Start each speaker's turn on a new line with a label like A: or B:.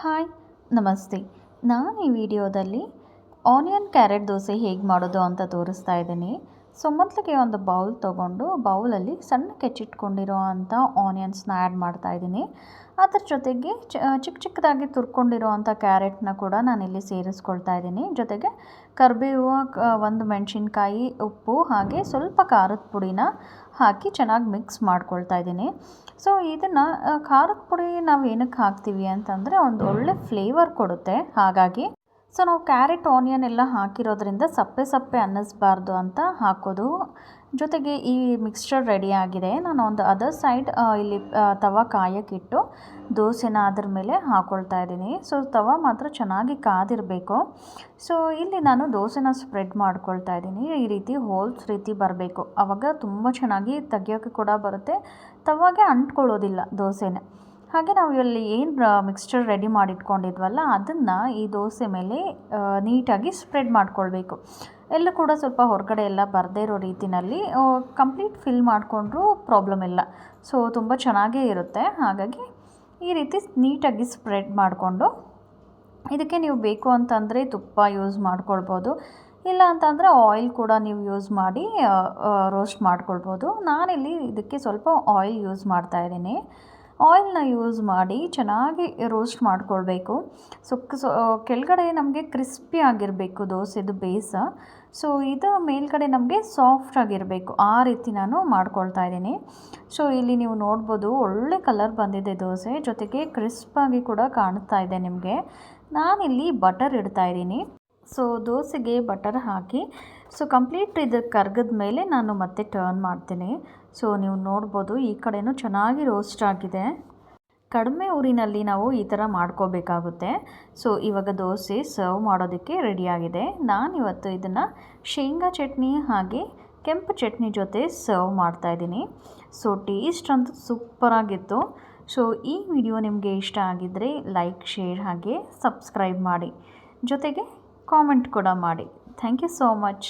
A: Hi ನಮಸ್ತೆ. ನಾನು ಈ ವಿಡಿಯೋದಲ್ಲಿ ಆನಿಯನ್ ಕ್ಯಾರೆಟ್ ದೋಸೆ ಹೇಗೆ ಮಾಡೋದು ಅಂತ ತೋರಿಸ್ತಾ ಇದ್ದೀನಿ. ಸೊ ಮೊದಲಿಗೆ ಒಂದು ಬೌಲ್ ತೊಗೊಂಡು ಬೌಲಲ್ಲಿ ಸಣ್ಣ ಕೆಚ್ಚಿಟ್ಕೊಂಡಿರೋ ಅಂಥ ಆನಿಯನ್ಸ್ನ ಆ್ಯಡ್ ಮಾಡ್ತಾ ಇದ್ದೀನಿ. ಅದ್ರ ಜೊತೆಗೆ ಚಿಕ್ಕ ಚಿಕ್ಕದಾಗಿ ತುರ್ಕೊಂಡಿರೋ ಅಂಥ ಕ್ಯಾರೆಟ್ನ ಕೂಡ ನಾನಿಲ್ಲಿ ಸೇರಿಸ್ಕೊಳ್ತಾ ಇದ್ದೀನಿ. ಜೊತೆಗೆ ಕರಿಬೇವು ಒಂದು ಮೆಣಸಿನ್ಕಾಯಿ, ಉಪ್ಪು ಹಾಗೆ ಸ್ವಲ್ಪ ಖಾರದ ಪುಡಿನ ಹಾಕಿ ಚೆನ್ನಾಗಿ ಮಿಕ್ಸ್ ಮಾಡ್ಕೊಳ್ತಾ ಇದ್ದೀನಿ. ಸೊ ಇದನ್ನು ಖಾರದ ಪುಡಿ ನಾವು ಏನಕ್ಕೆ ಹಾಕ್ತೀವಿ ಅಂತಂದರೆ ಒಂದು ಒಳ್ಳೆ ಫ್ಲೇವರ್ ಕೊಡುತ್ತೆ. ಹಾಗಾಗಿ ಸೊ ನಾವು ಕ್ಯಾರೆಟ್, ಆನಿಯನ್ ಎಲ್ಲ ಹಾಕಿರೋದ್ರಿಂದ ಸಪ್ಪೆ ಸಪ್ಪೆ ಅನ್ನಿಸ್ಬಾರ್ದು ಅಂತ ಹಾಕೋದು. ಜೊತೆಗೆ ಈ ಮಿಕ್ಸ್ಚರ್ ರೆಡಿ ಆಗಿದೆ. ನಾನು ಒಂದು ಅದರ್ ಸೈಡ್ ಇಲ್ಲಿ ತವ ಕಾಯಕ್ಕಿಟ್ಟು ದೋಸೆನ ಅದ್ರ ಮೇಲೆ ಹಾಕ್ಕೊಳ್ತಾ ಇದ್ದೀನಿ. ಸೊ ತವ ಮಾತ್ರ ಚೆನ್ನಾಗಿ ಕಾದಿರಬೇಕು. ಸೊ ಇಲ್ಲಿ ನಾನು ದೋಸೆನ ಸ್ಪ್ರೆಡ್ ಮಾಡ್ಕೊಳ್ತಾ ಇದ್ದೀನಿ. ಈ ರೀತಿ ಹೋಲ್ಸ್ ರೀತಿ ಬರಬೇಕು. ಆವಾಗ ತುಂಬ ಚೆನ್ನಾಗಿ ತೆಗಿಯೋಕ್ಕೆ ಕೂಡ ಬರುತ್ತೆ. ತವಾಗೆ ಅಂಟ್ಕೊಳ್ಳೋದಿಲ್ಲ ದೋಸೆನೇ. ಹಾಗೆ ನಾವು ಇಲ್ಲಿ ಏನು ಮಿಕ್ಸ್ಚರ್ ರೆಡಿ ಮಾಡಿಟ್ಕೊಂಡಿದ್ವಲ್ಲ, ಅದನ್ನು ಈ ದೋಸೆ ಮೇಲೆ ನೀಟಾಗಿ ಸ್ಪ್ರೆಡ್ ಮಾಡ್ಕೊಳ್ಬೇಕು. ಎಲ್ಲ ಕೂಡ ಸ್ವಲ್ಪ ಹೊರಗಡೆ ಎಲ್ಲ ಬರದೇ ಇರೋ ರೀತಿಯಲ್ಲಿ ಕಂಪ್ಲೀಟ್ ಫಿಲ್ ಮಾಡಿಕೊಂಡ್ರೂ ಪ್ರಾಬ್ಲಮ್ ಇಲ್ಲ. ಸೊ ತುಂಬ ಚೆನ್ನಾಗೇ ಇರುತ್ತೆ. ಹಾಗಾಗಿ ಈ ರೀತಿ ನೀಟಾಗಿ ಸ್ಪ್ರೆಡ್ ಮಾಡಿಕೊಂಡು, ಇದಕ್ಕೆ ನೀವು ಬೇಕು ಅಂತಂದರೆ ತುಪ್ಪ ಯೂಸ್ ಮಾಡ್ಕೊಳ್ಬೋದು. ಇಲ್ಲ ಅಂತಂದರೆ ಆಯಿಲ್ ಕೂಡ ನೀವು ಯೂಸ್ ಮಾಡಿ ರೋಸ್ಟ್ ಮಾಡ್ಕೊಳ್ಬೋದು. ನಾನಿಲ್ಲಿ ಇದಕ್ಕೆ ಸ್ವಲ್ಪ ಆಯಿಲ್ ಯೂಸ್ ಮಾಡ್ತಾ ಇದ್ದೀನಿ. ಆಯಿಲ್ನ ಯೂಸ್ ಮಾಡಿ ಚೆನ್ನಾಗಿ ರೋಸ್ಟ್ ಮಾಡ್ಕೊಳ್ಬೇಕು. ಸೊ ಕೆಳಗಡೆ ನಮಗೆ ಕ್ರಿಸ್ಪಿ ಆಗಿರಬೇಕು ದೋಸೆದು ಬೇಸ. ಸೊ, ಇದು ಮೇಲ್ಗಡೆ ನಮಗೆ ಸಾಫ್ಟ್ ಆಗಿರಬೇಕು. ಆ ರೀತಿ ನಾನು ಮಾಡ್ಕೊಳ್ತಾ ಇದ್ದೀನಿ. ಸೊ, ಇಲ್ಲಿ ನೀವು ನೋಡ್ಬೋದು ಒಳ್ಳೆ ಕಲರ್ ಬಂದಿದೆ ದೋಸೆ. ಜೊತೆಗೆ ಕ್ರಿಸ್ಪಾಗಿ ಕೂಡ ಕಾಣ್ತಾ ಇದೆ ನಿಮಗೆ. ನಾನಿಲ್ಲಿ ಬಟರ್ ಇಡ್ತಾ ಇದ್ದೀನಿ. ಸೊ ದೋಸೆಗೆ ಬಟರ್ ಹಾಕಿ. ಸೊ ಕಂಪ್ಲೀಟ್ ಇದು ಕರ್ಗದ ಮೇಲೆ ನಾನು ಮತ್ತೆ ಟರ್ನ್ ಮಾಡ್ತೀನಿ. ಸೊ ನೀವು ನೋಡ್ಬೋದು ಈ ಕಡೆಯೂ ಚೆನ್ನಾಗಿ ರೋಸ್ಟ್ ಆಗಿದೆ. ಕಡಿಮೆ ಊರಿನಲ್ಲಿ ನಾವು ಈ ಥರ ಮಾಡ್ಕೋಬೇಕಾಗುತ್ತೆ. ಸೊ ಇವಾಗ ದೋಸೆ ಸರ್ವ್ ಮಾಡೋದಕ್ಕೆ ರೆಡಿಯಾಗಿದೆ ನಾನಿವತ್ತು ಇದನ್ನು ಶೇಂಗಾ ಚಟ್ನಿ ಹಾಗೆ ಕೆಂಪು ಚಟ್ನಿ ಜೊತೆ ಸರ್ವ್ ಮಾಡ್ತಾಯಿದ್ದೀನಿ ಸೊ ಟೇಸ್ಟ್ ಅಂತೂ ಸೂಪರಾಗಿತ್ತು ಸೊ ಈ ವಿಡಿಯೋ ನಿಮಗೆ ಇಷ್ಟ ಆಗಿದ್ದರೆ ಲೈಕ್ ಶೇರ್ ಹಾಗೆ ಸಬ್ಸ್ಕ್ರೈಬ್ ಮಾಡಿ. ಜೊತೆಗೆ ಕಾಮೆಂಟ್ ಕೂಡ ಮಾಡಿ. Thank you so much